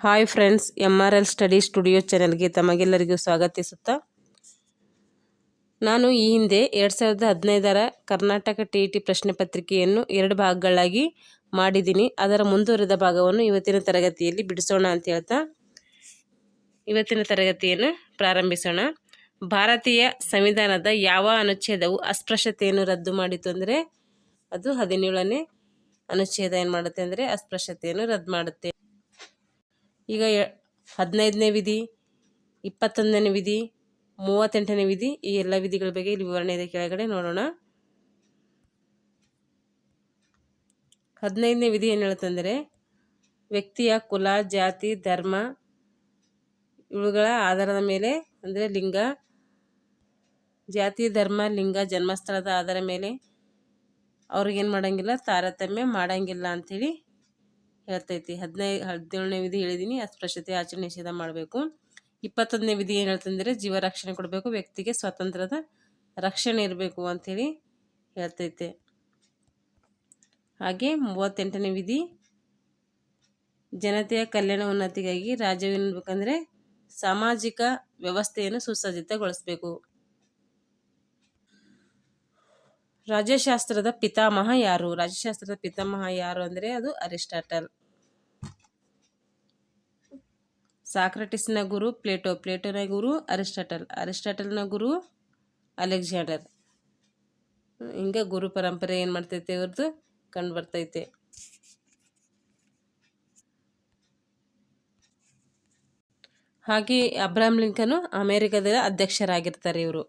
Hi friends M R L study studio ಚಾನೆಲ್ಗೆ ತಮಗೆಲ್ಲರಿಗೂ ಸ್ವಾಗತಿಸುತ್ತಾ. ನಾನು ಈ ಹಿಂದೆ ಎರಡು ಸಾವಿರದ ಹದಿನೈದರ ಕರ್ನಾಟಕ ಟಿ ಇ ಟಿ ಪ್ರಶ್ನೆ ಪತ್ರಿಕೆಯನ್ನು ಎರಡು ಭಾಗಗಳಾಗಿ ಮಾಡಿದ್ದೀನಿ. ಅದರ ಮುಂದುವರೆದ ಭಾಗವನ್ನು ಇವತ್ತಿನ ತರಗತಿಯಲ್ಲಿ ಬಿಡಿಸೋಣ ಅಂತ ಹೇಳ್ತಾ. ಇವತ್ತಿನ ತರಗತಿಯನ್ನು ಪ್ರಾರಂಭಿಸೋಣ. ಭಾರತೀಯ ಸಂವಿಧಾನದ ಯಾವ ಅನುಚ್ಛೇದವು ಅಸ್ಪೃಶ್ಯತೆಯನ್ನು ರದ್ದು ಮಾಡಿತು ಅಂದರೆ ಅದು ಹದಿನೇಳನೇ ಅನುಚ್ಛೇದ ಏನು ಮಾಡುತ್ತೆ ಅಂದರೆ ಅಸ್ಪೃಶ್ಯತೆಯನ್ನು ರದ್ದು ಮಾಡುತ್ತೆ. ಈಗ ಹದಿನೈದನೇ ವಿಧಿ, ಇಪ್ಪತ್ತೊಂದನೇ ವಿಧಿ, ಮೂವತ್ತೆಂಟನೇ ವಿಧಿ, ಈ ಎಲ್ಲ ವಿಧಿಗಳ ಬಗ್ಗೆ ಇಲ್ಲಿ ವಿವರಣೆ ಇದೆ ಕೆಳಗಡೆ ನೋಡೋಣ. ಹದಿನೈದನೇ ವಿಧಿ ಏನು ಹೇಳುತ್ತಂದರೆ ವ್ಯಕ್ತಿಯ ಕುಲ, ಜಾತಿ, ಧರ್ಮ, ಇವುಗಳ ಆಧಾರದ ಮೇಲೆ ಅಂದರೆ ಲಿಂಗ, ಜಾತಿ, ಧರ್ಮ, ಲಿಂಗ, ಜನ್ಮಸ್ಥಳದ ಆಧಾರ ಮೇಲೆ ಅವ್ರಿಗೇನು ಮಾಡೋಂಗಿಲ್ಲ, ತಾರತಮ್ಯ ಮಾಡೋಂಗಿಲ್ಲ ಅಂಥೇಳಿ ಹೇಳ್ತೈತಿ. ಹದಿನೈದು ಹದಿನೇಳನೇ ವಿಧಿ ಹೇಳಿದ್ದೀನಿ ಅಸ್ಪೃಶ್ಯತೆ ಆಚರಣೆ ನಿಷೇಧ ಮಾಡಬೇಕು. ಇಪ್ಪತ್ತೊಂದನೇ ವಿಧಿ ಏನು ಹೇಳ್ತಂದರೆ ಜೀವ ರಕ್ಷಣೆ ಕೊಡಬೇಕು, ವ್ಯಕ್ತಿಗೆ ಸ್ವಾತಂತ್ರ್ಯದ ರಕ್ಷಣೆ ಇರಬೇಕು ಅಂಥೇಳಿ ಹೇಳ್ತೈತೆ. ಹಾಗೆ ಮೂವತ್ತೆಂಟನೇ ವಿಧಿ, ಜನತೆಯ ಕಲ್ಯಾಣ ಉನ್ನತಿಗಾಗಿ ರಾಜ್ಯವೇನಬೇಕಂದ್ರೆ ಸಾಮಾಜಿಕ ವ್ಯವಸ್ಥೆಯನ್ನು ಸುಸಜ್ಜಿತಗೊಳಿಸಬೇಕು. ರಾಜ್ಯಶಾಸ್ತ್ರದ ಪಿತಾಮಹ ಯಾರು? ರಾಜ್ಯಶಾಸ್ತ್ರದ ಪಿತಾಮಹ ಯಾರು ಅಂದರೆ ಅದು ಅರಿಸ್ಟಾಟಲ್. ಸಾಕ್ರಟಿಸ್ನ ಗುರು, ಪ್ಲೇಟೋ, ಪ್ಲೇಟೋನ ಗುರು, ಅರಿಸ್ಟಾಟಲ್. ಅರಿಸ್ಟಾಟಲ್ನ ಗುರು ಅಲೆಕ್ಸಾಂಡರ್. ಹಿಂಗ ಗುರು ಪರಂಪರೆ ಏನು ಮಾಡ್ತೈತೆ ಇವ್ರದ್ದು ಕಂಡು ಬರ್ತೈತೆ. ಹಾಗೆ ಅಬ್ರಾಹಂ ಲಿಂಕನು ಅಮೇರಿಕದ ಅಧ್ಯಕ್ಷರಾಗಿರ್ತಾರೆ ಇವರು.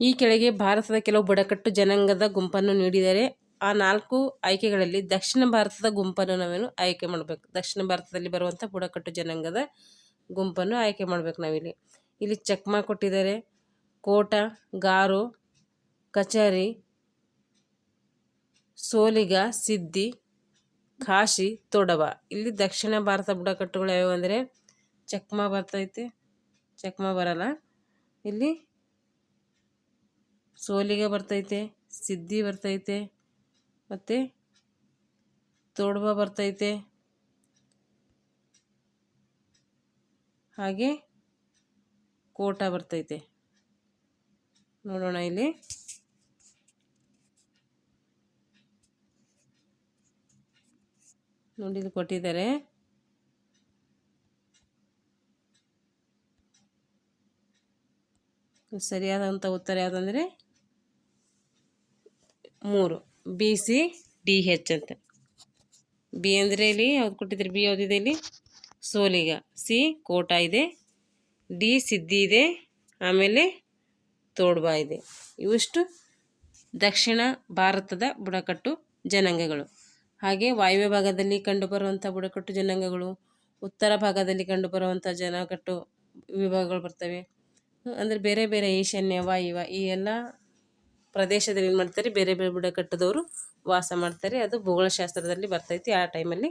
ಈ ಕೆಳಗೆ ಭಾರತದ ಕೆಲವು ಬುಡಕಟ್ಟು ಜನಾಂಗದ ಗುಂಪನ್ನು ನೀಡಿದರೆ ಆ ನಾಲ್ಕು ಆಯ್ಕೆಗಳಲ್ಲಿ ದಕ್ಷಿಣ ಭಾರತದ ಗುಂಪನ್ನು ನಾವೇನು ಆಯ್ಕೆ ಮಾಡಬೇಕು. ದಕ್ಷಿಣ ಭಾರತದಲ್ಲಿ ಬರುವಂಥ ಬುಡಕಟ್ಟು ಜನಾಂಗದ ಗುಂಪನ್ನು ಆಯ್ಕೆ ಮಾಡಬೇಕು ನಾವಿಲ್ಲಿ. ಇಲ್ಲಿ ಚಕ್ಮಾ ಕೊಟ್ಟಿದ್ದಾರೆ ಕೋಟ, ಗಾರು, ಕಚೇರಿ, ಸೋಲಿಗ, ಸಿದ್ದಿ, ಕಾಶಿ, ತೊಡವ. ಇಲ್ಲಿ ದಕ್ಷಿಣ ಭಾರತ ಬುಡಕಟ್ಟುಗಳು ಯಾವ್ಯಾವ ಅಂದರೆ ಚಕ್ಮಾ ಬರ್ತೈತೆ. ಚಕ್ಮಾ ಬರಲ್ಲ. ಇಲ್ಲಿ ಸೋಲಿಗ ಬರ್ತೈತೆ, ಸಿದ್ದಿ ಬರ್ತೈತೆ ಮತ್ತು ತೋಡ್ಬ ಬರ್ತೈತೆ. ಹಾಗೆ ಕೋಟ ಬರ್ತೈತೆ. ನೋಡೋಣ ಇಲ್ಲಿ. ನೋಡಿ ಕೊಟ್ಟಿದ್ದಾರೆ. ಸರಿಯಾದಂಥ ಉತ್ತರ ಯಾವುದಂದರೆ ಮೂರು. ಬಿ, ಸಿ, ಡಿ ಹೆಚ್ ಅಂತ. ಬಿ ಅಂದರೆ ಇಲ್ಲಿ, ಯಾವ್ದು ಕೊಟ್ಟಿದ್ರಿ ಬಿ ಯಾವುದಿದೆ ಇಲ್ಲಿ? ಸೋಲಿಗ. ಸಿ, ಕೋಟ ಇದೆ. ಡಿ, ಸಿದ್ಧಿ ಇದೆ. ಆಮೇಲೆ ತೋಡ್ಬಾ ಇದೆ. ಇವಿಷ್ಟು ದಕ್ಷಿಣ ಭಾರತದ ಬುಡಕಟ್ಟು ಜನಾಂಗಗಳು. ಹಾಗೆ ವಾಯುವ್ಯ ಭಾಗದಲ್ಲಿ ಕಂಡುಬರುವಂಥ ಬುಡಕಟ್ಟು ಜನಾಂಗಗಳು, ಉತ್ತರ ಭಾಗದಲ್ಲಿ ಕಂಡುಬರುವಂಥ ಜನಕಟ್ಟು ವಿಭಾಗಗಳು ಬರ್ತವೆ. ಅಂದರೆ ಬೇರೆ ಬೇರೆ ಈಶಾನ್ಯ ವಾಯುವ ಈ ಎಲ್ಲ ಪ್ರದೇಶದಲ್ಲಿ ಏನು ಮಾಡ್ತಾರೆ, ಬೇರೆ ಬೇರೆ ಬುಡಕಟ್ಟದವರು ವಾಸ ಮಾಡ್ತಾರೆ. ಅದು ಭೂಗೋಳಶಾಸ್ತ್ರದಲ್ಲಿ ಬರ್ತೈತಿ. ಆ ಟೈಮಲ್ಲಿ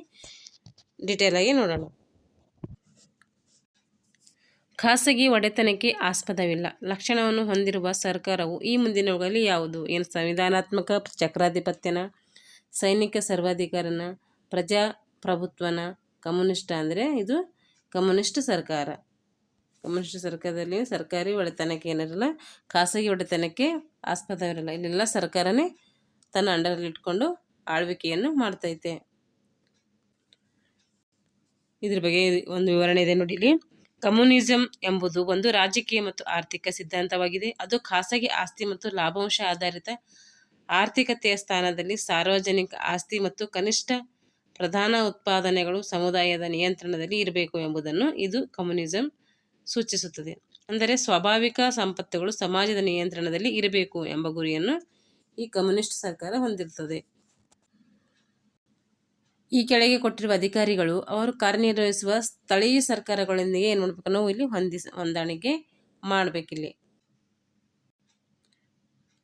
ಡಿಟೇಲಾಗಿ ನೋಡೋಣ. ಖಾಸಗಿ ಒಡೆತನಕ್ಕೆ ಆಸ್ಪದವಿಲ್ಲ. ಲಕ್ಷಣವನ್ನು ಹೊಂದಿರುವ ಸರ್ಕಾರವು ಈ ಮುಂದಿನವುಗಳಲ್ಲಿ ಯಾವುದು? ಏನು? ಸಂವಿಧಾನಾತ್ಮಕ ಚಕ್ರಾಧಿಪತ್ಯನ, ಸೈನಿಕ ಸರ್ವಾಧಿಕಾರನ, ಪ್ರಜಾಪ್ರಭುತ್ವನ, ಕಮ್ಯುನಿಸ್ಟ್ ಅಂದರೆ ಇದು ಕಮ್ಯುನಿಸ್ಟ್ ಸರ್ಕಾರ. ಕಮ್ಯುನಿಸ್ಟ್ ಸರ್ಕಾರದಲ್ಲಿ ಸರ್ಕಾರಿ ಒಡೆತನಕ್ಕೆ ಏನಿರಲ್ಲ, ಖಾಸಗಿ ಒಡೆತನಕ್ಕೆ ಆಸ್ಪದವಿರಲ್ಲ ಇಲ್ಲೆಲ್ಲ ಸರ್ಕಾರನೇ ತನ್ನ ಅಂಡರಲ್ಲಿ ಇಟ್ಕೊಂಡು ಆಳ್ವಿಕೆಯನ್ನು ಮಾಡ್ತೈತೆ. ಇದ್ರ ಬಗ್ಗೆ ಒಂದು ವಿವರಣೆ ಇದೆ ನೋಡಿ ಇಲ್ಲಿ. ಕಮ್ಯುನಿಸಂ ಎಂಬುದು ಒಂದು ರಾಜಕೀಯ ಮತ್ತು ಆರ್ಥಿಕ ಸಿದ್ಧಾಂತವಾಗಿದೆ. ಅದು ಖಾಸಗಿ ಆಸ್ತಿ ಮತ್ತು ಲಾಭಾಂಶ ಆಧಾರಿತ ಆರ್ಥಿಕತೆಯ ಸ್ಥಾನದಲ್ಲಿ ಸಾರ್ವಜನಿಕ ಆಸ್ತಿ ಮತ್ತು ಕನಿಷ್ಠ ಪ್ರಧಾನ ಉತ್ಪಾದನೆಗಳು ಸಮುದಾಯದ ನಿಯಂತ್ರಣದಲ್ಲಿ ಇರಬೇಕು ಎಂಬುದನ್ನು ಇದು ಕಮ್ಯುನಿಸಂ ಸೂಚಿಸುತ್ತದೆ. ಅಂದರೆ ಸ್ವಾಭಾವಿಕ ಸಂಪತ್ತುಗಳು ಸಮಾಜದ ನಿಯಂತ್ರಣದಲ್ಲಿ ಇರಬೇಕು ಎಂಬ ಗುರಿಯನ್ನು ಈ ಕಮ್ಯುನಿಸ್ಟ್ ಸರ್ಕಾರ ಹೊಂದಿರುತ್ತದೆ. ಈ ಕೆಳಗೆ ಕೊಟ್ಟಿರುವ ಅಧಿಕಾರಿಗಳು, ಅವರು ಕಾರ್ಯನಿರ್ವಹಿಸುವ ಸ್ಥಳೀಯ ಸರ್ಕಾರಗಳೊಂದಿಗೆ ಏನು ಮಾಡಬೇಕು ನಾವು ಇಲ್ಲಿ ಹೊಂದಿಸ ಹೊಂದಾಣಿಕೆ ಮಾಡಬೇಕಿಲ್ಲಿ.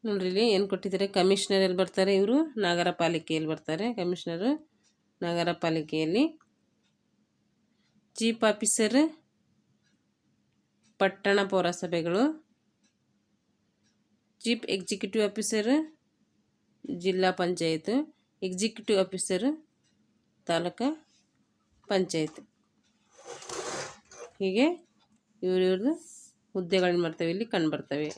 ನೋಡ್ರಿ ಇಲ್ಲಿ ಏನು ಕೊಟ್ಟಿದ್ದಾರೆ? ಕಮಿಷನರ್ ಎಲ್ಲಿ ಬರ್ತಾರೆ ಇವರು? ನಗರ ಪಾಲಿಕೆಯಲ್ಲಿ ಬರ್ತಾರೆ. ಕಮಿಷನರು ನಗರ ಪಾಲಿಕೆಯಲ್ಲಿ ಚೀಫ್ ಆಫೀಸರ್ ಪಟ್ಟಣ ಪೌರಸಭೆಗಳು. ಚೀಫ್ ಎಕ್ಸಿಕ್ಯೂಟಿವ್ ಆಫೀಸರ್, ಜಿಲ್ಲಾ panchayat. Executive officer, taluka panchayat. ಹೀಗೆ ಇವ್ರ ಇವ್ರದ್ದು ಹುದ್ದೆಗಳನ್ನ ಮಾಡ್ತವೆ, ಇಲ್ಲಿ ಕಂಡು ಬರ್ತವೆ.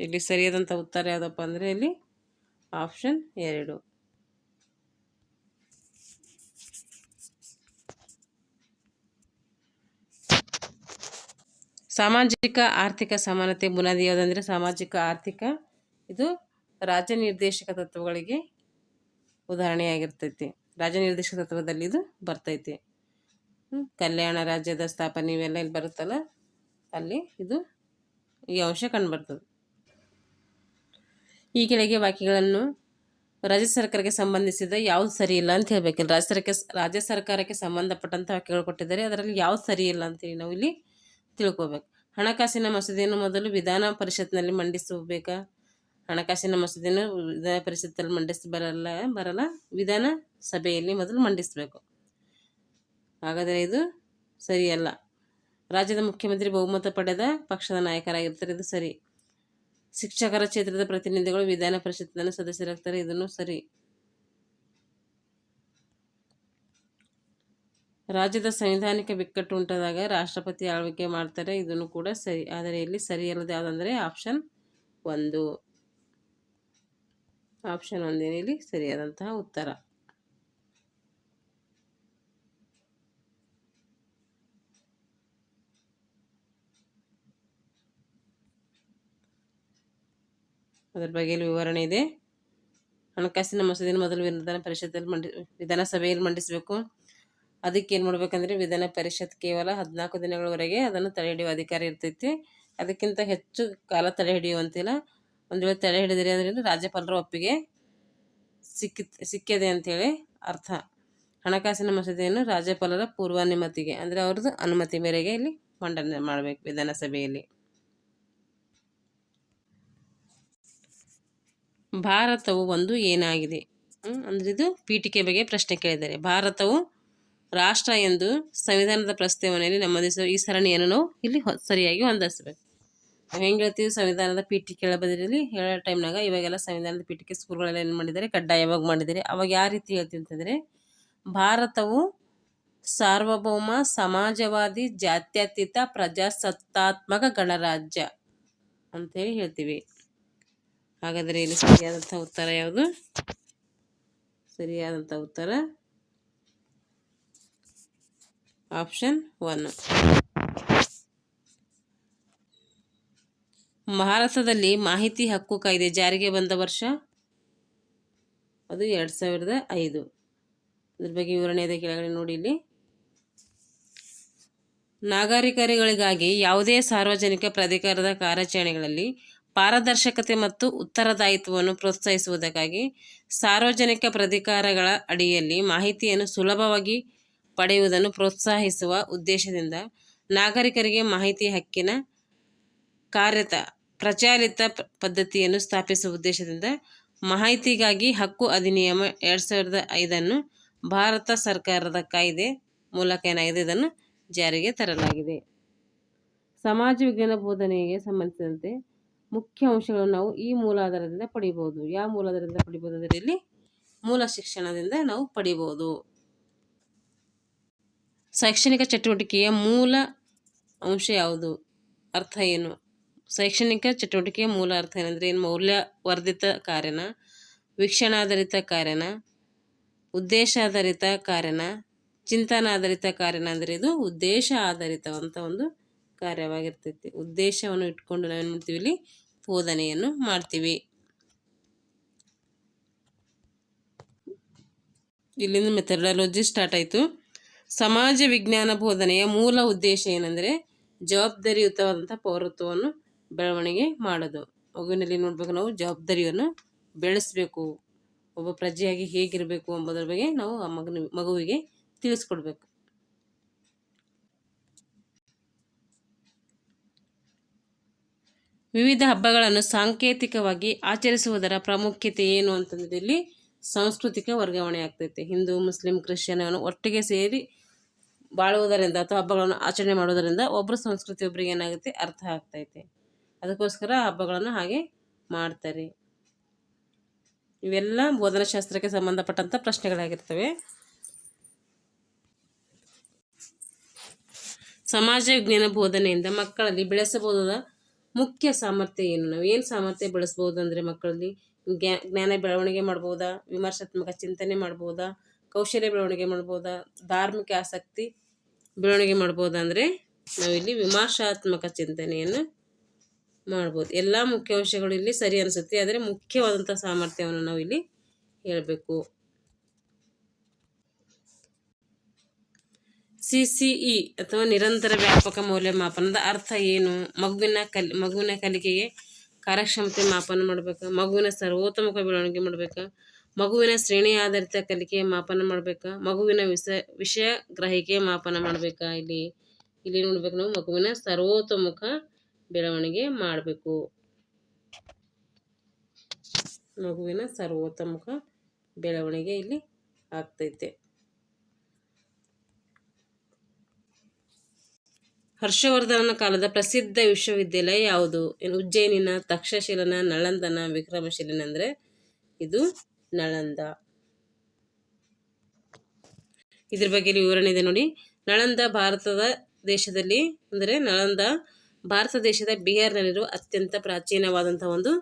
ಇಲ್ಲಿ ಸರಿಯಾದಂಥ ಉತ್ತರ ಯಾವುದಪ್ಪ ಅಂದರೆ ಇಲ್ಲಿ ಆಪ್ಷನ್ ಎರಡು. ಸಾಮಾಜಿಕ ಆರ್ಥಿಕ ಸಮಾನತೆ ಬುನಾದಿ ಯಾವುದಂದರೆ ಸಾಮಾಜಿಕ ಆರ್ಥಿಕ. ಇದು ರಾಜ್ಯ ನಿರ್ದೇಶಕ ತತ್ವಗಳಿಗೆ ಉದಾಹರಣೆಯಾಗಿರ್ತೈತಿ. ರಾಜ್ಯ ನಿರ್ದೇಶಕ ತತ್ವದಲ್ಲಿ ಇದು ಬರ್ತೈತಿ. ಕಲ್ಯಾಣ ರಾಜ್ಯದ ಸ್ಥಾಪನೆ ಇವೆಲ್ಲ ಇಲ್ಲಿ ಬರುತ್ತಲ್ಲ, ಅಲ್ಲಿ ಇದು ಈ ಅಂಶ ಕಂಡುಬರ್ತದೆ. ಈ ಕೆಳಗೆ ವಾಕ್ಯಗಳನ್ನು ರಾಜ್ಯ ಸರ್ಕಾರಕ್ಕೆ ಸಂಬಂಧಿಸಿದ ಯಾವ್ದು ಸರಿ ಇಲ್ಲ ಅಂತ ಹೇಳ್ಬೇಕಿಲ್ಲ ರಾಜ್ಯ ಸರ್ಕಾರಕ್ಕೆ ರಾಜ್ಯ ಸರ್ಕಾರಕ್ಕೆ ಸಂಬಂಧಪಟ್ಟಂಥ ವಾಕ್ಯಗಳು ಕೊಟ್ಟಿದ್ದಾರೆ. ಅದರಲ್ಲಿ ಯಾವ್ದು ಸರಿ ಇಲ್ಲ ಅಂತೇಳಿ ನಾವು ಇಲ್ಲಿ ತಿಳ್ಕೊಬೇಕು. ಹಣಕಾಸಿನ ಮಸೂದೆಯನ್ನು ಮೊದಲು ವಿಧಾನ ಪರಿಷತ್ನಲ್ಲಿ ಮಂಡಿಸಬೇಕಾ? ಹಣಕಾಸಿನ ಮಸೂದೆಯನ್ನು ವಿಧಾನ ಪರಿಷತ್ತಲ್ಲಿ ಮಂಡಿಸಿ ಬರಲ್ಲ ಬರಲ್ಲ, ವಿಧಾನ ಸಭೆಯಲ್ಲಿ ಮೊದಲು ಮಂಡಿಸಬೇಕು. ಹಾಗಾದರೆ ಇದು ಸರಿಯಲ್ಲ. ರಾಜ್ಯದ ಮುಖ್ಯಮಂತ್ರಿ ಬಹುಮತ ಪಡೆದ ಪಕ್ಷದ ನಾಯಕರಾಗಿರ್ತಾರೆ, ಇದು ಸರಿ. ಶಿಕ್ಷಕರ ಕ್ಷೇತ್ರದ ಪ್ರತಿನಿಧಿಗಳು ವಿಧಾನ ಪರಿಷತ್ತಿನ ಸದಸ್ಯರಾಗ್ತಾರೆ, ಇದನ್ನು ಸರಿ. ರಾಜ್ಯದ ಸಂವಿಧಾನಿಕ ಬಿಕ್ಕಟ್ಟು ಉಂಟಾದಾಗ ರಾಷ್ಟ್ರಪತಿ ಆಳ್ವಿಕೆ ಮಾಡ್ತಾರೆ. ಇದನ್ನು ಕೂಡ ಸರಿ, ಆದರೆ ಇಲ್ಲಿ ಸರಿಯಲ್ಲದೆ ಯಾವುದಂದರೆ ಆಪ್ಷನ್ ಒಂದು. ಆಪ್ಷನ್ ಒಂದೇನು ಇಲ್ಲಿ ಸರಿಯಾದಂತಹ ಉತ್ತರ. ಅದರ ಬಗ್ಗೆಯಲ್ಲಿ ವಿವರಣೆ ಇದೆ. ಹಣಕಾಸಿನ ಮಸೂದೆಯನ್ನು ಮೊದಲು ವಿಧಾನ ಪರಿಷತ್ತಲ್ಲಿ ಮಂಡಿ, ವಿಧಾನಸಭೆಯಲ್ಲಿ ಮಂಡಿಸಬೇಕು. ಅದಕ್ಕೆ ಏನು ಮಾಡ್ಬೇಕಂದ್ರೆ ವಿಧಾನ ಪರಿಷತ್ ಕೇವಲ ಹದಿನಾಲ್ಕು ದಿನಗಳವರೆಗೆ ಅದನ್ನು ತಡೆ ಹಿಡಿಯುವ ಅಧಿಕಾರ ಇರ್ತೈತಿ. ಅದಕ್ಕಿಂತ ಹೆಚ್ಚು ಕಾಲ ತಡೆ ಹಿಡಿಯುವಂತಿಲ್ಲ. ಒಂದು ವೇಳೆ ತಡೆ ಹಿಡಿದಿರಿ ಅಂದ್ರೆ ರಾಜ್ಯಪಾಲರ ಒಪ್ಪಿಗೆ ಸಿಕ್ಕಿ ಸಿಕ್ಕಿದೆ ಅಂತೇಳಿ ಅರ್ಥ. ಹಣಕಾಸಿನ ಮಸೂದೆಯನ್ನು ರಾಜ್ಯಪಾಲರ ಪೂರ್ವಾನುಮತಿಗೆ, ಅಂದರೆ ಅವ್ರದ್ದು ಅನುಮತಿ ಮೇರೆಗೆ ಇಲ್ಲಿ ಮಂಡನೆ ಮಾಡಬೇಕು ವಿಧಾನಸಭೆಯಲ್ಲಿ. ಭಾರತವು ಒಂದು ಏನಾಗಿದೆ? ಅಂದ್ರೆ ಇದು ಪೀಠಿಕೆ ಬಗ್ಗೆ ಪ್ರಶ್ನೆ ಕೇಳಿದ್ದಾರೆ. ಭಾರತವು ರಾಷ್ಟ್ರ ಎಂದು ಸಂವಿಧಾನದ ಪ್ರಸ್ತಾವನೆಯಲ್ಲಿ ದೇಶ ಈ ಸರಣಿಯನ್ನು ನಾವು ಇಲ್ಲಿ ಸರಿಯಾಗಿ ಹೊಂದಿಸ್ಬೇಕು. ನಾವು ಹೆಂಗೆ ಹೇಳ್ತೀವಿ? ಸಂವಿಧಾನದ ಪೀಠಿಕೆ ಕೇಳಬದಿರಲಿ ಹೇಳೋ ಟೈಮ್ನಾಗ ಇವಾಗೆಲ್ಲ ಸಂವಿಧಾನದ ಪೀಠಿಕೆ ಸ್ಕೂಲ್ಗಳೆಲ್ಲ ಏನು ಮಾಡಿದ್ದಾರೆ? ಕಡ್ಡಾಯವಾಗಿ ಮಾಡಿದ್ದಾರೆ. ಅವಾಗ ಯಾವ ರೀತಿ ಹೇಳ್ತೀವಿ ಅಂತಂದರೆ, ಭಾರತವು ಸಾರ್ವಭೌಮ, ಸಮಾಜವಾದಿ, ಜಾತ್ಯತೀತ, ಪ್ರಜಾಸತ್ತಾತ್ಮಕ ಗಣರಾಜ್ಯ ಅಂತೇಳಿ ಹೇಳ್ತೀವಿ. ಹಾಗಾದರೆ ಇಲ್ಲಿ ಸರಿಯಾದಂಥ ಉತ್ತರ ಯಾವುದು? ಸರಿಯಾದಂಥ ಉತ್ತರ ಆಪ್ಷನ್ ಒನ್ ಮಹಾರಾಷ್ಟ್ರದಲ್ಲಿ ಮಾಹಿತಿ ಹಕ್ಕು ಕಾಯ್ದೆ ಜಾರಿಗೆ ಬಂದ ವರ್ಷ? ಅದು ಎರಡು ಸಾವಿರದ ಐದು. ಅದ್ರ ಬಗ್ಗೆ ವಿವರಣೆ ಇದೆ ಕೆಳಗಡೆ ನೋಡಿ ಇಲ್ಲಿ. ನಾಗರಿಕರಿಗಳಿಗಾಗಿ ಯಾವುದೇ ಸಾರ್ವಜನಿಕ ಪ್ರಾಧಿಕಾರದ ಕಾರ್ಯಾಚರಣೆಗಳಲ್ಲಿ ಪಾರದರ್ಶಕತೆ ಮತ್ತು ಉತ್ತರದಾಯಿತ್ವವನ್ನು ಪ್ರೋತ್ಸಾಹಿಸುವುದಕ್ಕಾಗಿ ಸಾರ್ವಜನಿಕ ಪ್ರಾಧಿಕಾರಗಳ ಅಡಿಯಲ್ಲಿ ಮಾಹಿತಿಯನ್ನು ಸುಲಭವಾಗಿ ಪಡೆಯುವುದನ್ನು ಪ್ರೋತ್ಸಾಹಿಸುವ ಉದ್ದೇಶದಿಂದ ನಾಗರಿಕರಿಗೆ ಮಾಹಿತಿ ಹಕ್ಕಿನ ಕಾರ್ಯತ ಪ್ರಚಾಲಿತ ಪದ್ಧತಿಯನ್ನು ಸ್ಥಾಪಿಸುವ ಉದ್ದೇಶದಿಂದ ಮಾಹಿತಿಗಾಗಿ ಹಕ್ಕು ಅಧಿನಿಯಮ ಎರಡು ಸಾವಿರದ ಐದನ್ನು ಭಾರತ ಸರ್ಕಾರದ ಕಾಯ್ದೆ ಮೂಲಕ ಏನಾಗಿದೆ? ಇದನ್ನು ಜಾರಿಗೆ ತರಲಾಗಿದೆ. ಸಮಾಜ ವಿಜ್ಞಾನ ಬೋಧನೆಗೆ ಸಂಬಂಧಿಸಿದಂತೆ ಮುಖ್ಯ ಅಂಶಗಳನ್ನು ನಾವು ಈ ಮೂಲಾಧಾರದಿಂದ ಪಡಿಬೋದು ಯಾವ ಮೂಲಾಧಾರದಿಂದ ಪಡಿಬೋದು ಅದರಲ್ಲಿ ಮೂಲ ಶಿಕ್ಷಣದಿಂದ ನಾವು ಪಡಿಬೋದು ಶೈಕ್ಷಣಿಕ ಚಟುವಟಿಕೆಯ ಮೂಲ ಅಂಶ ಯಾವುದು? ಅರ್ಥ ಏನು? ಶೈಕ್ಷಣಿಕ ಚಟುವಟಿಕೆಯ ಮೂಲ ಅರ್ಥ ಏನಂದರೆ ಏನು? ಮೌಲ್ಯವರ್ಧಿತ ಕಾರ್ಯನ ವೀಕ್ಷಣಾಧಾರಿತ ಕಾರ್ಯನ ಉದ್ದೇಶಾಧಾರಿತ ಕಾರ್ಯನ ಚಿಂತನಾಧಾರಿತ ಕಾರ್ಯನ ಅಂದರೆ ಇದು ಉದ್ದೇಶ ಆಧಾರಿತವಂತ ಒಂದು ಕಾರ್ಯವಾಗಿರ್ತೈತಿ. ಉದ್ದೇಶವನ್ನು ಇಟ್ಕೊಂಡು ನಾವೇನು ಮಾಡ್ತೀವಿ ಇಲ್ಲಿ? ಬೋಧನೆಯನ್ನು ಮಾಡ್ತೀವಿ. ಇಲ್ಲಿಂದ ಮೆಥಡಾಲಜಿ ಸ್ಟಾರ್ಟ್ ಆಯಿತು. ಸಮಾಜ ವಿಜ್ಞಾನ ಬೋಧನೆಯ ಮೂಲ ಉದ್ದೇಶ ಏನಂದರೆ ಜವಾಬ್ದಾರಿಯುತವಾದಂಥ ಪೌರತ್ವವನ್ನು ಬೆಳವಣಿಗೆ ಮಾಡೋದು. ಮಗುವಿನಲ್ಲಿ ನೋಡ್ಬೇಕು ನಾವು ಜವಾಬ್ದಾರಿಯನ್ನು ಬೆಳೆಸಬೇಕು. ಒಬ್ಬ ಪ್ರಜೆಯಾಗಿ ಹೇಗಿರಬೇಕು ಎಂಬುದರ ಬಗ್ಗೆ ನಾವು ಆ ಮಗನ, ಮಗುವಿಗೆ ತಿಳಿಸ್ಕೊಡ್ಬೇಕು. ವಿವಿಧ ಹಬ್ಬಗಳನ್ನು ಸಾಂಕೇತಿಕವಾಗಿ ಆಚರಿಸುವುದರ ಪ್ರಾಮುಖ್ಯತೆ ಏನು ಅಂತಂದ್ರೆ ಇಲ್ಲಿ ಸಾಂಸ್ಕೃತಿಕ ವರ್ಗಾವಣೆ ಆಗ್ತೈತೆ. ಹಿಂದೂ, ಮುಸ್ಲಿಂ, ಕ್ರಿಶ್ಚಿಯನ್ ಒಟ್ಟಿಗೆ ಸೇರಿ ಬಾಳುವುದರಿಂದ ಅಥವಾ ಹಬ್ಬಗಳನ್ನು ಆಚರಣೆ ಮಾಡೋದರಿಂದ ಒಬ್ಬರ ಸಂಸ್ಕೃತಿ ಒಬ್ರಿಗೆ ಏನಾಗುತ್ತೆ ಅರ್ಥ ಆಗ್ತೈತೆ. ಅದಕ್ಕೋಸ್ಕರ ಹಬ್ಬಗಳನ್ನು ಹಾಗೆ ಮಾಡ್ತಾರೆ. ಇವೆಲ್ಲ ಬೋಧನಾಶಾಸ್ತ್ರಕ್ಕೆ ಸಂಬಂಧಪಟ್ಟಂಥ ಪ್ರಶ್ನೆಗಳಾಗಿರ್ತವೆ. ಸಮಾಜ ವಿಜ್ಞಾನ ಬೋಧನೆಯಿಂದ ಮಕ್ಕಳಲ್ಲಿ ಬೆಳೆಸಬಹುದಾದ ಮುಖ್ಯ ಸಾಮರ್ಥ್ಯ ಏನು? ನಾವು ಏನು ಸಾಮರ್ಥ್ಯ ಬೆಳೆಸ್ಬೋದು ಅಂದರೆ ಮಕ್ಕಳಲ್ಲಿ? ಜ್ಞಾ, ಜ್ಞಾನ ಬೆಳವಣಿಗೆ ಮಾಡ್ಬೋದಾ? ವಿಮರ್ಶಾತ್ಮಕ ಚಿಂತನೆ ಮಾಡ್ಬೋದಾ? ಕೌಶಲ್ಯ ಬೆಳವಣಿಗೆ ಮಾಡ್ಬೋದಾ? ಧಾರ್ಮಿಕ ಆಸಕ್ತಿ ಬೆಳವಣಿಗೆ ಮಾಡ್ಬೋದಾ ಅಂದರೆ ನಾವಿಲ್ಲಿ ವಿಮರ್ಶಾತ್ಮಕ ಚಿಂತನೆಯನ್ನು ಮಾಡ್ಬೋದು. ಎಲ್ಲ ಮುಖ್ಯ ಅಂಶಗಳು ಇಲ್ಲಿ ಸರಿ ಅನಿಸುತ್ತೆ. ಆದರೆ ಮುಖ್ಯವಾದಂಥ ಸಾಮರ್ಥ್ಯವನ್ನು ನಾವು ಇಲ್ಲಿ ಹೇಳಬೇಕು. ಸಿ ಸಿ ಇ ಅಥವಾ ನಿರಂತರ ವ್ಯಾಪಕ ಮೌಲ್ಯಮಾಪನದ ಅರ್ಥ ಏನು? ಮಗುವಿನ ಕಲ್, ಮಗುವಿನ ಕಲಿಕೆಗೆ ಕಾರ್ಯಕ್ಷಮತೆ ಮಾಪನ ಮಾಡ್ಬೇಕು, ಮಗುವಿನ ಸರ್ವೋತ್ತಮಕ ಬೆಳವಣಿಗೆ ಮಾಡ್ಬೇಕು, ಮಗುವಿನ ಶ್ರೇಣಿ ಆಧಾರಿತ ಕಲಿಕೆ ಮಾಪನ ಮಾಡ್ಬೇಕು, ಮಗುವಿನ ವಿಷ, ವಿಷಯ ಗ್ರಹಿಕೆ ಮಾಪನ ಮಾಡಬೇಕಾ. ಇಲ್ಲಿ ಇಲ್ಲಿ ನೋಡ್ಬೇಕು ನಾವು, ಮಗುವಿನ ಸರ್ವೋತಮುಖ ಬೆಳವಣಿಗೆ ಮಾಡಬೇಕು. ಮಗುವಿನ ಸರ್ವೋತ್ತಮುಖ ಬೆಳವಣಿಗೆ ಇಲ್ಲಿ ಆಗ್ತೈತೆ. ಹರ್ಷವರ್ಧನನ ಕಾಲದ ಪ್ರಸಿದ್ಧ ವಿಶ್ವವಿದ್ಯಾಲಯ ಯಾವುದು? ಏನು ಉಜ್ಜಯಿನಿನ, ತಕ್ಷಶಿಲನ, ನಳಂದನ, ವಿಕ್ರಮಶಿಲನ ಅಂದರೆ ಇದು ನಳಂದ. ಇದ್ರ ಬಗ್ಗೆ ವಿವರಣೆ ಇದೆ ನೋಡಿ. ನಳಂದ ಭಾರತದ ದೇಶದಲ್ಲಿ ಅಂದರೆ ನಳಂದ ಭಾರತ ದೇಶದ ಬಿಹಾರ್ನಲ್ಲಿರುವ ಅತ್ಯಂತ ಪ್ರಾಚೀನವಾದಂಥ ಒಂದು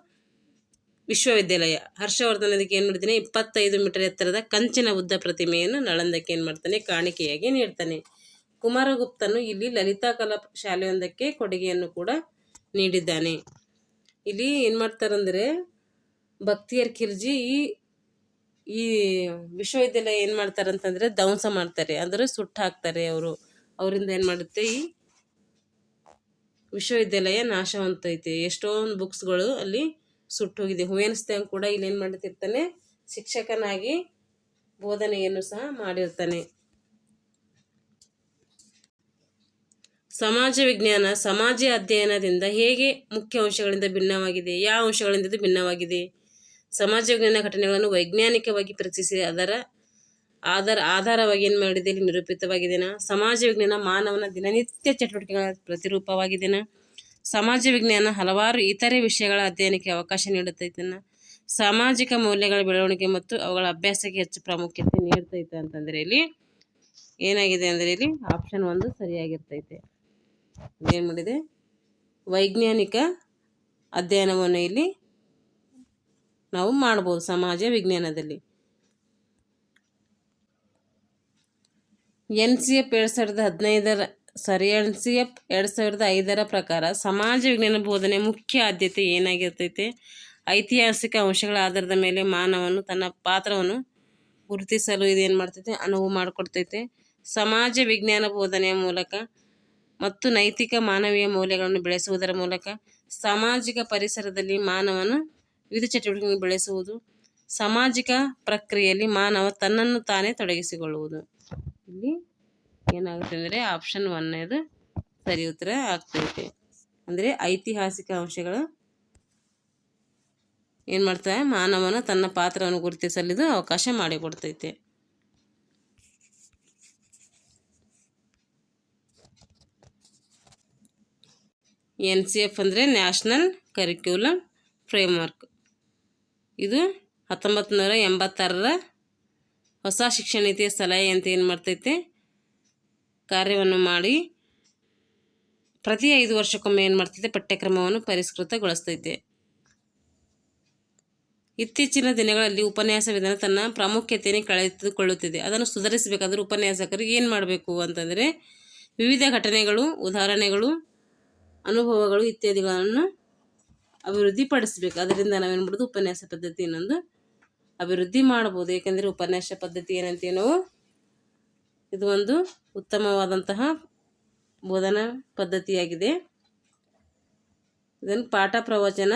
ವಿಶ್ವವಿದ್ಯಾಲಯ. ಹರ್ಷವರ್ಧನ ಇದಕ್ಕೆ ಏನು ಮಾಡಿದ್ದಾನೆ ಇಪ್ಪತ್ತೈದು ಮೀಟರ್ ಎತ್ತರದ ಕಂಚಿನ ಬುದ್ಧ ಪ್ರತಿಮೆಯನ್ನು ನಳಂದಕ್ಕೆ ಏನು ಮಾಡ್ತಾನೆ? ಕಾಣಿಕೆಯಾಗಿ ನೀಡ್ತಾನೆ. ಕುಮಾರಗುಪ್ತನು ಇಲ್ಲಿ ಲಲಿತಾ ಕಲಾ ಶಾಲೆಯೊಂದಕ್ಕೆ ಕೊಡುಗೆಯನ್ನು ಕೂಡ ನೀಡಿದ್ದಾನೆ. ಇಲ್ಲಿ ಏನು ಮಾಡ್ತಾರಂದರೆ, ಭಕ್ತಿಯರ್ ಖಿರ್ಜಿ ಈ ಈ ವಿಶ್ವವಿದ್ಯಾಲಯ ಏನು ಮಾಡ್ತಾರೆ ಅಂತಂದರೆ ಧ್ವಂಸ ಮಾಡ್ತಾರೆ. ಅಂದರೆ ಸುಟ್ಟು ಹಾಕ್ತಾರೆ ಅವರು. ಅವರಿಂದ ಏನು ಮಾಡುತ್ತೆ, ಈ ವಿಶ್ವವಿದ್ಯಾಲಯ ನಾಶ ಹೊಂತೈತೆ ಎಷ್ಟೊಂದು ಬುಕ್ಸ್ಗಳು ಅಲ್ಲಿ ಸುಟ್ಟು ಹೋಗಿದೆ ಕೂಡ ಇಲ್ಲಿ ಏನು ಮಾಡುತ್ತಿರ್ತಾನೆ ಶಿಕ್ಷಕನಾಗಿ ಬೋಧನೆಯನ್ನು ಸಹ ಮಾಡಿರ್ತಾನೆ. ಸಮಾಜ ವಿಜ್ಞಾನ, ಸಮಾಜ ಅಧ್ಯಯನದಿಂದ ಹೇಗೆ ಮುಖ್ಯ ಅಂಶಗಳಿಂದ ಭಿನ್ನವಾಗಿದೆ, ಯಾವ ಅಂಶಗಳಿಂದ ಇದು ಭಿನ್ನವಾಗಿದೆ? ಸಮಾಜ ವಿಜ್ಞಾನ ಘಟನೆಗಳನ್ನು ವೈಜ್ಞಾನಿಕವಾಗಿ ಪರೀಕ್ಷಿಸಿ ಅದರ ಆಧಾರ, ಆಧಾರವಾಗಿ ಏನು ಮಾಡಿದೆ, ಇಲ್ಲಿ ನಿರೂಪಿತವಾಗಿದೆನಾ? ಸಮಾಜ ವಿಜ್ಞಾನ ಮಾನವನ ದಿನನಿತ್ಯ ಚಟುವಟಿಕೆಗಳ ಪ್ರತಿರೂಪವಾಗಿದೆನಾ? ಸಮಾಜ ವಿಜ್ಞಾನ ಹಲವಾರು ಇತರೆ ವಿಷಯಗಳ ಅಧ್ಯಯನಕ್ಕೆ ಅವಕಾಶ ನೀಡುತ್ತೈತನ? ಸಾಮಾಜಿಕ ಮೌಲ್ಯಗಳ ಬೆಳವಣಿಗೆ ಮತ್ತು ಅವುಗಳ ಅಭ್ಯಾಸಕ್ಕೆ ಹೆಚ್ಚು ಪ್ರಾಮುಖ್ಯತೆ ನೀಡ್ತೈತೆ ಅಂತಂದರೆ ಇಲ್ಲಿ ಏನಾಗಿದೆ ಅಂದರೆ ಇಲ್ಲಿ ಆಪ್ಷನ್ ಒಂದು ಸರಿಯಾಗಿರ್ತೈತೆ. ಏನು ಮಾಡಿದೆ? ವೈಜ್ಞಾನಿಕ ಅಧ್ಯಯನವನ್ನು ಇಲ್ಲಿ ನಾವು ಮಾಡ್ಬೋದು ಸಮಾಜ ವಿಜ್ಞಾನದಲ್ಲಿ. ಎನ್ ಸಿ ಎಫ್ ಎರಡು ಸಾವಿರದ ಹದಿನೈದರ ಸಾರಿ ಎನ್ ಸಿ ಎಫ್ ಎರಡು ಸಾವಿರದ ಐದರ ಪ್ರಕಾರ ಸಮಾಜ ವಿಜ್ಞಾನ ಬೋಧನೆ ಮುಖ್ಯ ಆದ್ಯತೆ ಏನಾಗಿರ್ತೈತೆ? ಐತಿಹಾಸಿಕ ಅಂಶಗಳ ಆಧಾರದ ಮೇಲೆ ಮಾನವನು ತನ್ನ ಪಾತ್ರವನ್ನು ಗುರುತಿಸಲು ಇದೇನು ಮಾಡ್ತೈತೆ? ಅನುವು ಮಾಡಿಕೊಡ್ತೈತೆ. ಸಮಾಜ ವಿಜ್ಞಾನ ಬೋಧನೆಯ ಮೂಲಕ ಮತ್ತು ನೈತಿಕ ಮಾನವೀಯ ಮೌಲ್ಯಗಳನ್ನು ಬೆಳೆಸುವುದರ ಮೂಲಕ ಸಾಮಾಜಿಕ ಪರಿಸರದಲ್ಲಿ ಮಾನವನ ವಿವಿಧ ಚಟುವಟಿಕೆಗಳನ್ನು ಬೆಳೆಸುವುದು, ಸಾಮಾಜಿಕ ಪ್ರಕ್ರಿಯೆಯಲ್ಲಿ ಮಾನವ ತನ್ನನ್ನು ತಾನೇ ತೊಡಗಿಸಿಕೊಳ್ಳುವುದು. ಇಲ್ಲಿ ಏನಾಗುತ್ತೆ ಅಂದರೆ ಆಪ್ಷನ್ ಒನ್ನೇದು ಸರಿ ಉತ್ತರ ಆಗ್ತೈತೆ. ಅಂದರೆ ಐತಿಹಾಸಿಕ ಅಂಶಗಳು ಏನು ಮಾಡ್ತವೆ? ಮಾನವನ ತನ್ನ ಪಾತ್ರವನ್ನು ಗುರುತಿಸಲಿದು ಅವಕಾಶ ಮಾಡಿಕೊಡ್ತೈತೆ. ಎನ್ ಸಿ ಎಫ್ ಅಂದರೆ ನ್ಯಾಷನಲ್ ಕರಿಕ್ಯುಲಮ್ ಫ್ರೇಮ್ವರ್ಕ್. ಇದು ಹತ್ತೊಂಬತ್ತು ನೂರ ಎಂಬತ್ತಾರರ ಹೊಸ ಶಿಕ್ಷಣ ನೀತಿಯ ಸಲಹೆ ಅಂತ ಏನು ಮಾಡ್ತೈತೆ? ಕಾರ್ಯವನ್ನು ಮಾಡಿ ಪ್ರತಿ ಐದು ವರ್ಷಕ್ಕೊಮ್ಮೆ ಏನು ಮಾಡ್ತೈತೆ? ಪಠ್ಯಕ್ರಮವನ್ನು ಪರಿಷ್ಕೃತಗೊಳಿಸ್ತೈತೆ. ಇತ್ತೀಚಿನ ದಿನಗಳಲ್ಲಿ ಉಪನ್ಯಾಸ ವಿಧಾನ ತನ್ನ ಪ್ರಾಮುಖ್ಯತೆಯನ್ನು ಕಳೆದುಕೊಳ್ಳುತ್ತಿದೆ. ಅದನ್ನು ಸುಧಾರಿಸಬೇಕಾದ್ರೆ ಉಪನ್ಯಾಸಕರು ಏನು ಮಾಡಬೇಕು ಅಂತಂದರೆ ವಿವಿಧ ಘಟನೆಗಳು, ಉದಾಹರಣೆಗಳು ಅನುಭವಗಳು ಇತ್ಯಾದಿಗಳನ್ನು ಅಭಿವೃದ್ಧಿಪಡಿಸ್ಬೇಕು. ಅದರಿಂದ ನಾವೇನು ಮಾಡೋದು ಉಪನ್ಯಾಸ ಪದ್ಧತಿ ಇನ್ನೊಂದು ಅಭಿವೃದ್ಧಿ ಮಾಡ್ಬೋದು ಏಕೆಂದರೆ ಉಪನ್ಯಾಸ ಪದ್ಧತಿ ಏನಂತೀವಿ ಇದು ಒಂದು ಉತ್ತಮವಾದಂತಹ ಬೋಧನಾ ಪದ್ಧತಿಯಾಗಿದೆ. ಇದನ್ನು ಪಾಠ ಪ್ರವಚನ,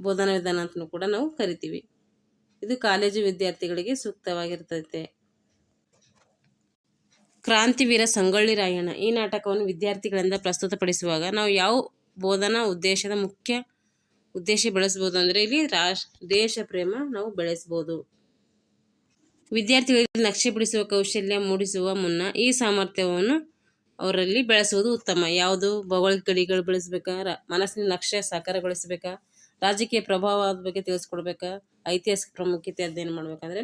ಬೋಧನಾ ವಿಧಾನ ಅಂತಲೂ ಕೂಡ ನಾವು ಕರಿತೀವಿ. ಇದು ಕಾಲೇಜು ವಿದ್ಯಾರ್ಥಿಗಳಿಗೆ ಸೂಕ್ತವಾಗಿರ್ತೈತೆ. ಕ್ರಾಂತಿವೀರ ಸಂಗೊಳ್ಳಿ ರಾಯಣ್ಣ ಈ ನಾಟಕವನ್ನು ವಿದ್ಯಾರ್ಥಿಗಳಿಂದ ಪ್ರಸ್ತುತಪಡಿಸುವಾಗ ನಾವು ಯಾವ ಬೋಧನಾ ಉದ್ದೇಶದ ಮುಖ್ಯ ಉದ್ದೇಶ ಬೆಳೆಸ್ಬೋದು ಅಂದರೆ ಇಲ್ಲಿ ರಾಷ್ ದೇಶ ಪ್ರೇಮ ನಾವು ಬೆಳೆಸ್ಬೋದು. ವಿದ್ಯಾರ್ಥಿಗಳಿಗೆ ನಕ್ಷೆ ಬಿಡಿಸುವ ಕೌಶಲ್ಯ ಮೂಡಿಸುವ ಮುನ್ನ ಈ ಸಾಮರ್ಥ್ಯವನ್ನು ಅವರಲ್ಲಿ ಬೆಳೆಸುವುದು ಉತ್ತಮ. ಯಾವುದು? ಭೌಗೋಳಿಕ ಗಡಿಗಳು ಬೆಳೆಸಬೇಕಾ ಮನಸ್ಸಿನ ನಕ್ಷೆ ಸಾಕಾರಗೊಳಿಸ್ಬೇಕಾ? ರಾಜಕೀಯ ಪ್ರಭಾವದ ಬಗ್ಗೆ ತಿಳಿಸ್ಕೊಡ್ಬೇಕಾ? ಐತಿಹಾಸಿಕ ಪ್ರಾಮುಖ್ಯತೆ ಅಧ್ಯಯನ ಮಾಡ್ಬೇಕಂದ್ರೆ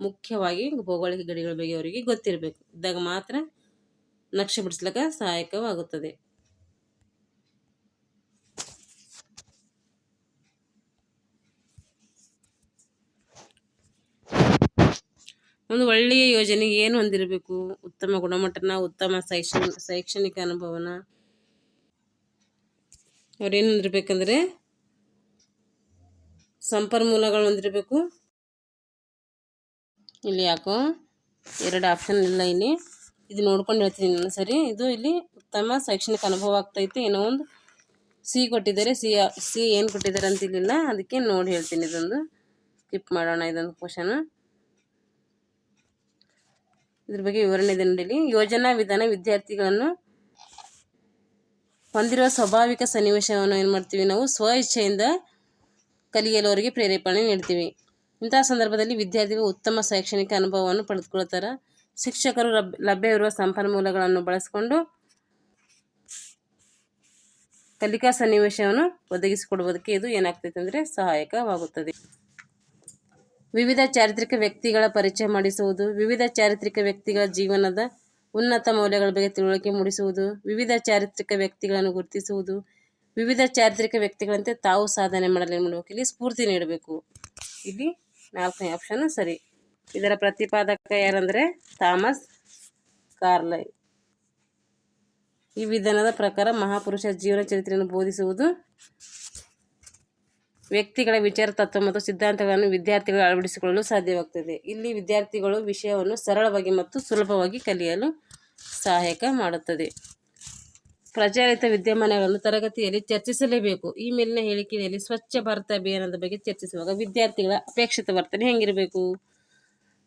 ಮುಖ್ಯವಾಗಿ ಭೌಗೋಳಿಕ ಗಡಿಗಳ ಬಗ್ಗೆ ಅವರಿಗೆ ಗೊತ್ತಿರಬೇಕು. ಇದ್ದಾಗ ಮಾತ್ರ ನಕ್ಷೆ ಬಿಡಿಸ್ಲಿಕ್ಕೆ ಸಹಾಯಕವಾಗುತ್ತದೆ. ಒಂದು ಒಳ್ಳೆಯ ಯೋಜನೆಗೆ ಏನು ಹೊಂದಿರಬೇಕು? ಉತ್ತಮ ಗುಣಮಟ್ಟನ, ಉತ್ತಮ ಶೈಕ್ಷಣಿಕ ಶೈಕ್ಷಣಿಕ ಅನುಭವನ ಅವ್ರೇನು ಹೊಂದಿರ್ಬೇಕಂದ್ರೆ ಸಂಪನ್ಮೂಲಗಳು ಹೊಂದಿರಬೇಕು. ಇಲ್ಲಿ ಯಾಕೋ ಎರಡು ಆಪ್ಷನ್ ಇಲ್ಲ ಇಲ್ಲಿ. ಇದು ನೋಡ್ಕೊಂಡು ಹೇಳ್ತೀನಿ ನಾನು ಸರಿ. ಇದು ಇಲ್ಲಿ ಉತ್ತಮ ಶೈಕ್ಷಣಿಕ ಅನುಭವ ಆಗ್ತೈತೆ ಏನೋ ಒಂದು ಸಿ ಕೊಟ್ಟಿದ್ದಾರೆ. ಸಿ ಸಿ ಏನು ಕೊಟ್ಟಿದ್ದಾರೆ ಅಂತ ಇಲ್ಲಿಲ್ಲ. ಅದಕ್ಕೆ ನೋಡಿ ಹೇಳ್ತೀನಿ ಇದೊಂದು. ಸ್ಕಿಪ್ ಮಾಡೋಣ ಇದೊಂದು ಕ್ವಶನ್ ಇದ್ರ ಬಗ್ಗೆ ವಿವರಣೆ ಇದೆ ನೋಡಿ ಯೋಜನಾ ವಿಧಾನ ವಿದ್ಯಾರ್ಥಿಗಳನ್ನು ಹೊಂದಿರುವ ಸ್ವಾಭಾವಿಕ ಸನ್ನಿವೇಶವನ್ನು ಏನು ಮಾಡ್ತೀವಿ ನಾವು? ಸ್ವ ಇಚ್ಛೆಯಿಂದ ಕಲಿಯಲು ಅವರಿಗೆ ಪ್ರೇರೇಪಣೆ ನೀಡ್ತೀವಿ. ಇಂತಹ ಸಂದರ್ಭದಲ್ಲಿ ವಿದ್ಯಾರ್ಥಿಗಳು ಉತ್ತಮ ಶೈಕ್ಷಣಿಕ ಅನುಭವವನ್ನು ಪಡೆದುಕೊಳ್ತಾರೆ ಶಿಕ್ಷಕರು ಲಭ್, ಲಭ್ಯವಿರುವ ಸಂಪನ್ಮೂಲಗಳನ್ನು ಬಳಸಿಕೊಂಡು ಕಲಿಕಾ ಸನ್ನಿವೇಶವನ್ನು ಒದಗಿಸಿಕೊಡುವುದಕ್ಕೆ ಇದು ಏನಾಗ್ತೈತೆ ಅಂದರೆ ಸಹಾಯಕವಾಗುತ್ತದೆ. ವಿವಿಧ ಚಾರಿತ್ರಿಕ ವ್ಯಕ್ತಿಗಳ ಪರಿಚಯ ಮಾಡಿಸುವುದು, ವಿವಿಧ ಚಾರಿತ್ರಿಕ ವ್ಯಕ್ತಿಗಳ ಜೀವನದ ಉನ್ನತ ಮೌಲ್ಯಗಳ ಬಗ್ಗೆ ತಿಳುವಳಿಕೆ ಮೂಡಿಸುವುದು, ವಿವಿಧ ಚಾರಿತ್ರಿಕ ವ್ಯಕ್ತಿಗಳನ್ನು ಗುರುತಿಸುವುದು, ವಿವಿಧ ಚಾರಿತ್ರಿಕ ವ್ಯಕ್ತಿಗಳಂತೆ ತಾವು ಸಾಧನೆ ಮಾಡಲು ಏನು ಮಾಡಬೇಕು ಇಲ್ಲಿ ಸ್ಫೂರ್ತಿ ನೀಡಬೇಕು. ಇಲ್ಲಿ ನಾಲ್ಕನೇ ಆಪ್ಷನ್ ಸರಿ. ಇದರ ಪ್ರತಿಪಾದಕ ಯಾರಂದರೆ? ಥಾಮಸ್ ಕಾರ್ಲೈ ಈ ವಿಧಾನದ ಪ್ರಕಾರ ಮಹಾಪುರುಷ ಜೀವನ ಚರಿತ್ರೆಯನ್ನು ಬೋಧಿಸುವುದು ವ್ಯಕ್ತಿಗಳ ವಿಚಾರ, ತತ್ವ ಮತ್ತು ಸಿದ್ಧಾಂತಗಳನ್ನು ವಿದ್ಯಾರ್ಥಿಗಳು ಅಳವಡಿಸಿಕೊಳ್ಳಲು ಸಾಧ್ಯವಾಗ್ತದೆ. ಇಲ್ಲಿ ವಿದ್ಯಾರ್ಥಿಗಳು ವಿಷಯವನ್ನು ಸರಳವಾಗಿ ಮತ್ತು ಸುಲಭವಾಗಿ ಕಲಿಯಲು ಸಹಾಯಕ ಮಾಡುತ್ತದೆ. ಪ್ರಚಲಿತ ವಿದ್ಯಮಾನಗಳನ್ನು ತರಗತಿಯಲ್ಲಿ ಚರ್ಚಿಸಲೇಬೇಕು. ಈ ಮೇಲಿನ ಹೇಳಿಕೆಯಲ್ಲಿ ಸ್ವಚ್ಛ ಭಾರತ ಅಭಿಯಾನದ ಬಗ್ಗೆ ಚರ್ಚಿಸುವಾಗ ವಿದ್ಯಾರ್ಥಿಗಳ ಅಪೇಕ್ಷಿತ ವರ್ತನೆ ಹೆಂಗಿರಬೇಕು?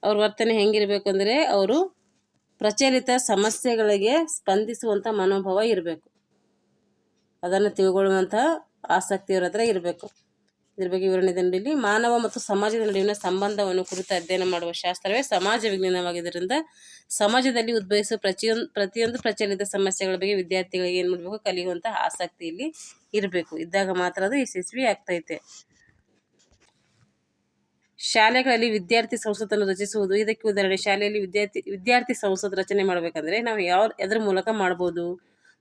ಅವ್ರ ವರ್ತನೆ ಹೆಂಗಿರಬೇಕು ಅಂದರೆ ಅವರು ಪ್ರಚಲಿತ ಸಮಸ್ಯೆಗಳಿಗೆ ಸ್ಪಂದಿಸುವಂಥ ಮನೋಭಾವ ಇರಬೇಕು. ಅದನ್ನು ತಿಳ್ಕೊಳ್ಳುವಂಥ ಆಸಕ್ತಿಯವ್ರ ಹತ್ರ ಇರಬೇಕು. ಇದ್ರ ಬಗ್ಗೆ ವಿವರಣೆ ಮಾನವ ಮತ್ತು ಸಮಾಜದ ನಡುವಿನ ಸಂಬಂಧವನ್ನು ಕುರಿತು ಅಧ್ಯಯನ ಮಾಡುವ ಶಾಸ್ತ್ರವೇ ಸಮಾಜ ವಿಜ್ಞಾನವಾಗಿದ್ದರಿಂದ ಸಮಾಜದಲ್ಲಿ ಉದ್ಭವಿಸುವ ಪ್ರತಿಯೊಂದು ಪ್ರತಿಯೊಂದು ಪ್ರಚಲಿತ ಸಮಸ್ಯೆಗಳ ಬಗ್ಗೆ ವಿದ್ಯಾರ್ಥಿಗಳಿಗೆ ಏನು ಮಾಡಬೇಕು? ಕಲಿಯುವಂತಹ ಆಸಕ್ತಿ ಇಲ್ಲಿ ಇರಬೇಕು. ಇದ್ದಾಗ ಮಾತ್ರ ಅದು ಯಶಸ್ವಿ ಆಗ್ತೈತೆ. ಶಾಲೆಗಳಲ್ಲಿ ವಿದ್ಯಾರ್ಥಿ ಸಂಸತ್ತನ್ನು ರಚಿಸುವುದು. ಇದಕ್ಕೆ ಉದಾಹರಣೆ, ಶಾಲೆಯಲ್ಲಿ ವಿದ್ಯಾರ್ಥಿ ವಿದ್ಯಾರ್ಥಿ ಸಂಸತ್ ರಚನೆ ಮಾಡಬೇಕಂದ್ರೆ ನಾವು ಯಾವ, ಎದ್ರ ಮೂಲಕ ಮಾಡ್ಬೋದು?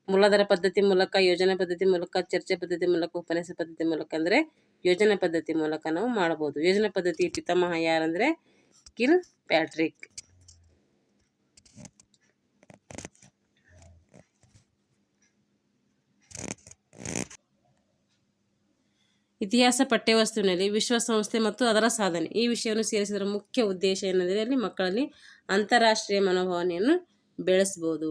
ಮೂಲಾಧಾರ ಪದ್ಧತಿ ಮೂಲಕ, ಯೋಜನಾ ಪದ್ಧತಿ ಮೂಲಕ, ಚರ್ಚೆ ಪದ್ಧತಿ ಮೂಲಕ, ಉಪನ್ಯಾಸ ಪದ್ಧತಿ ಮೂಲಕ ಅಂದರೆ ಯೋಜನಾ ಪದ್ಧತಿ ಮೂಲಕ ನಾವು ಮಾಡ್ಬೋದು. ಯೋಜನಾ ಪದ್ಧತಿ ಪಿತಾಮಹ ಯಾರಂದರೆ? Kilpatrick. ಇತಿಹಾಸ ಪಠ್ಯವಸ್ತುವಿನಲ್ಲಿ ವಿಶ್ವಸಂಸ್ಥೆ ಮತ್ತು ಅದರ ಸಾಧನೆ. ಈ ವಿಷಯವನ್ನು ಸೇರಿಸಿದರ ಮುಖ್ಯ ಉದ್ದೇಶ ಏನೆಂದರೆ ಅಲ್ಲಿ ಮಕ್ಕಳಲ್ಲಿ ಅಂತಾರಾಷ್ಟ್ರೀಯ ಮನೋಭಾವನೆಯನ್ನು ಬೆಳೆಸ್ಬೋದು.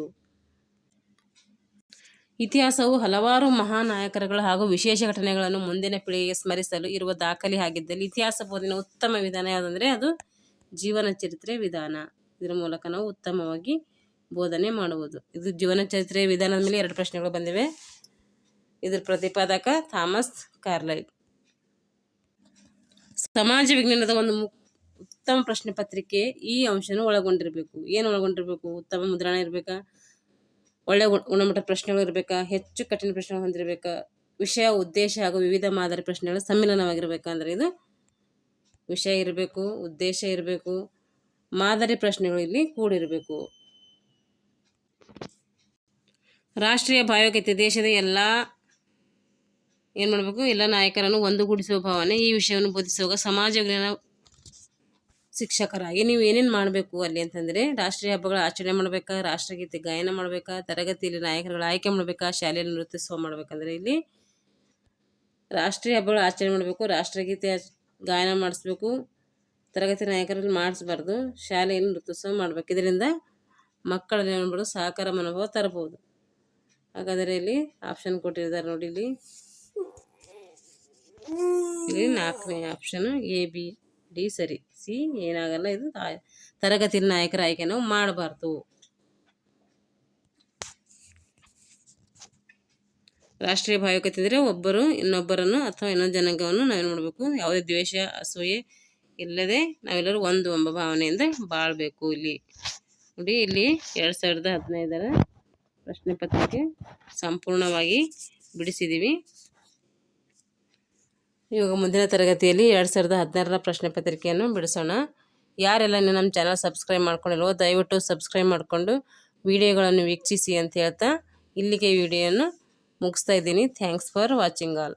ಇತಿಹಾಸವು ಹಲವಾರು ಮಹಾನ್ ನಾಯಕರುಗಳು ಹಾಗೂ ವಿಶೇಷ ಘಟನೆಗಳನ್ನು ಮುಂದಿನ ಪೀಳಿಗೆಗೆ ಸ್ಮರಿಸಲು ಇರುವ ದಾಖಲೆ ಆಗಿದ್ದಲ್ಲಿ ಇತಿಹಾಸ ಬೋಧನೆ ಉತ್ತಮ ವಿಧಾನ ಯಾವುದಂದರೆ ಅದು ಜೀವನ ಚರಿತ್ರೆ ವಿಧಾನ. ಇದರ ಮೂಲಕ ನಾವು ಉತ್ತಮವಾಗಿ ಬೋಧನೆ ಮಾಡುವುದು. ಇದು ಜೀವನ ಚರಿತ್ರೆ ವಿಧಾನದ ಮೇಲೆ ಎರಡು ಪ್ರಶ್ನೆಗಳು ಬಂದಿವೆ. ಇದರ ಪ್ರತಿಪಾದಕ ಥಾಮಸ್ ಕಾರ್ಲೈಲ್ ಸಮಾಜ ವಿಜ್ಞಾನದ ಒಂದು ಉತ್ತಮ ಪ್ರಶ್ನೆ ಪತ್ರಿಕೆ ಈ ಅಂಶನೂ ಒಳಗೊಂಡಿರಬೇಕು. ಏನು ಒಳಗೊಂಡಿರಬೇಕು? ಉತ್ತಮ ಮುದ್ರಣ ಇರಬೇಕಾ? ಒಳ್ಳೆ ಗುಣ ಗುಣಮಟ್ಟ ಪ್ರಶ್ನೆಗಳು ಇರಬೇಕಾ? ಹೆಚ್ಚು ಕಠಿಣ ಪ್ರಶ್ನೆಗಳು ಹೊಂದಿರಬೇಕಾ? ವಿಷಯ, ಉದ್ದೇಶ ಹಾಗೂ ವಿವಿಧ ಮಾದರಿ ಪ್ರಶ್ನೆಗಳು ಸಮ್ಮಿಲನವಾಗಿರ್ಬೇಕಂದ್ರೆ ಇದು ವಿಷಯ ಇರಬೇಕು, ಉದ್ದೇಶ ಇರಬೇಕು, ಮಾದರಿ ಪ್ರಶ್ನೆಗಳು ಇಲ್ಲಿ ಕೂಡಿರಬೇಕು. ರಾಷ್ಟ್ರೀಯ ಭಾವೈಕ್ಯತೆ ದೇಶದ ಎಲ್ಲ ಏನು ಮಾಡಬೇಕು? ಎಲ್ಲ ನಾಯಕರನ್ನು ಒಂದುಗೂಡಿಸುವ ಭಾವನೆ ಈ ವಿಷಯವನ್ನು ಬೋಧಿಸುವಾಗ ಸಮಾಜ ವಿಜ್ಞಾನ ಶಿಕ್ಷಕರಾಗಿ ನೀವು ಏನೇನು ಮಾಡಬೇಕು ಅಲ್ಲಿ ಅಂತಂದರೆ, ರಾಷ್ಟ್ರೀಯ ಹಬ್ಬಗಳ ಆಚರಣೆ ಮಾಡಬೇಕಾ, ರಾಷ್ಟ್ರಗೀತೆ ಗಾಯನ ಮಾಡಬೇಕಾ, ತರಗತಿಯಲ್ಲಿ ನಾಯಕರುಗಳ ಆಯ್ಕೆ ಮಾಡಬೇಕಾ, ಶಾಲೆಯಲ್ಲಿ ನೃತ್ಯೋತ್ಸವ ಮಾಡಬೇಕಂದ್ರೆ ಇಲ್ಲಿ ರಾಷ್ಟ್ರೀಯ ಹಬ್ಬಗಳ ಆಚರಣೆ ಮಾಡಬೇಕು, ರಾಷ್ಟ್ರಗೀತೆ ಗಾಯನ ಮಾಡಿಸ್ಬೇಕು, ತರಗತಿ ನಾಯಕರಲ್ಲಿ ಮಾಡಿಸ್ಬಾರ್ದು, ಶಾಲೆಯಲ್ಲಿ ನೃತ್ಯೋತ್ಸವ ಮಾಡಬೇಕು. ಇದರಿಂದ ಮಕ್ಕಳಲ್ಲಿ ಏನ್ಬಿಡು ಸಹಕಾರ ಮನೋಭಾವ ತರಬಹುದು. ಹಾಗಾದರೆ ಇಲ್ಲಿ ಆಪ್ಷನ್ ಕೊಟ್ಟಿದ್ದಾರೆ ನೋಡಿ ಇಲ್ಲಿ. ಇಲ್ಲಿ ನಾಲ್ಕನೇ ಆಪ್ಷನ್ ಎ ಬಿ ಡಿ ಸರಿ. ಸಿ ಏನಾಗಲ್ಲ, ಇದು ತರಗತಿ ನಾಯಕರ ಆಯ್ಕೆ ನಾವು ಮಾಡಬಾರ್ದು. ರಾಷ್ಟ್ರೀಯ ಭಾವೈಕ್ಯತೆ ಅಂದರೆ ಒಬ್ಬರು ಇನ್ನೊಬ್ಬರನ್ನು ಅಥವಾ ಇನ್ನೊಂದು ಜನಾಂಗವನ್ನು ನಾವೇನು ಮಾಡಬೇಕು? ಯಾವುದೇ ದ್ವೇಷ, ಅಸೂಯೆ ಇಲ್ಲದೆ ನಾವೆಲ್ಲರೂ ಒಂದು ಎಂಬ ಭಾವನೆಯಿಂದ ಬಾಳಬೇಕು ಇಲ್ಲಿ. ನೋಡಿ, ಇಲ್ಲಿ ಎರಡು ಸಾವಿರದ ಹದಿನೈದರ ಪ್ರಶ್ನೆ ಪತ್ರಿಕೆ ಸಂಪೂರ್ಣವಾಗಿ ಬಿಡಿಸಿದ್ದೀವಿ. ಇವಾಗ ಮುಂದಿನ ತರಗತಿಯಲ್ಲಿ ಎರಡು ಸಾವಿರದ ಹದಿನಾರರ ಪ್ರಶ್ನೆ ಪತ್ರಿಕೆಯನ್ನು ಬಿಡಿಸೋಣ. ಯಾರೆಲ್ಲ ನಮ್ಮ ಚಾನಲ್ ಸಬ್ಸ್ಕ್ರೈಬ್ ಮಾಡ್ಕೊಂಡಿಲ್ವೋ, ದಯವಿಟ್ಟು ಸಬ್ಸ್ಕ್ರೈಬ್ ಮಾಡಿಕೊಂಡು ವಿಡಿಯೋಗಳನ್ನು ವೀಕ್ಷಿಸಿ ಅಂತ ಹೇಳ್ತಾ ಇಲ್ಲಿಗೆ ವಿಡಿಯೋನ ಮುಗಿಸ್ತಾ ಇದ್ದೀನಿ. Thanks for watching all.